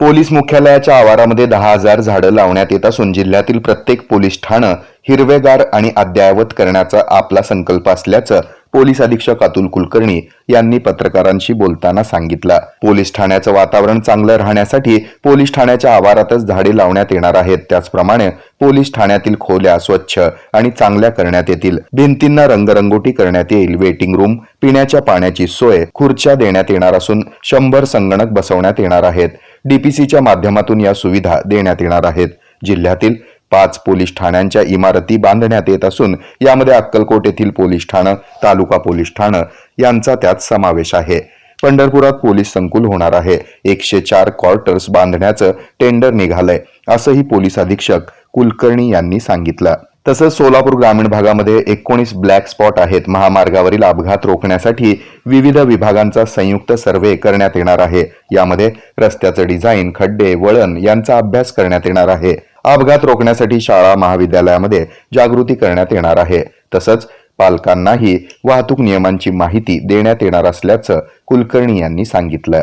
Police मुख्यालयाच्या आवारामध्ये दहा हजार झाडं लावण्यात येत असून जिल्ह्यातील प्रत्येक पोलीस ठाणं हिरवेगार आणि अद्ययावत करण्याचा आपला संकल्प असल्याचं पोलीस अधीक्षक अतुल कुलकर्णी यांनी पत्रकारांशी बोलताना सांगितलं. पोलीस ठाण्याचं वातावरण चांगलं राहण्यासाठी पोलीस ठाण्याच्या आवारातच झाडे लावण्यात येणार आहेत. त्याचप्रमाणे पोलीस ठाण्यातील खोल्या स्वच्छ आणि चांगल्या करण्यात येतील. भिंतींना रंगरंगोटी करण्यात येईल. वेटिंग रूम पिण्याच्या पाण्याची सोय खुर्च्या देण्यात येणार असून शंभर संगणक बसवण्यात येणार आहेत. डीपीसीच्या माध्यमातून या सुविधा देण्यात येणार आहेत. जिल्ह्यातील पाच पोलीस ठाण्यांच्या इमारती बांधण्यात येत असून यामध्ये अक्कलकोट येथील पोलीस ठाणं तालुका पोलीस ठाणं यांचा त्यात समावेश आहे. पंढरपुरात पोलीस संकुल होणार आहे. एकशे चार क्वार्टर्स बांधण्याचं टेंडर निघालंय असंही पोलीस अधीक्षक कुलकर्णी यांनी सांगितलं. तसंच सोलापूर ग्रामीण भागामध्ये एकोणीस ब्लॅक स्पॉट आहेत. महामार्गावरील अपघात रोखण्यासाठी विविध विभागांचा संयुक्त सर्वे करण्यात येणार आहे. यामध्ये रस्त्याचं डिझाईन खड्डे वळण यांचा अभ्यास करण्यात येणार आहे. अपघात रोखण्यासाठी शाळा महाविद्यालयामध्ये जागृती करण्यात येणार आहे. तसंच पालकांनाही वाहतूक नियमांची माहिती देण्यात येणार असल्याचं कुलकर्णी यांनी सांगितलं.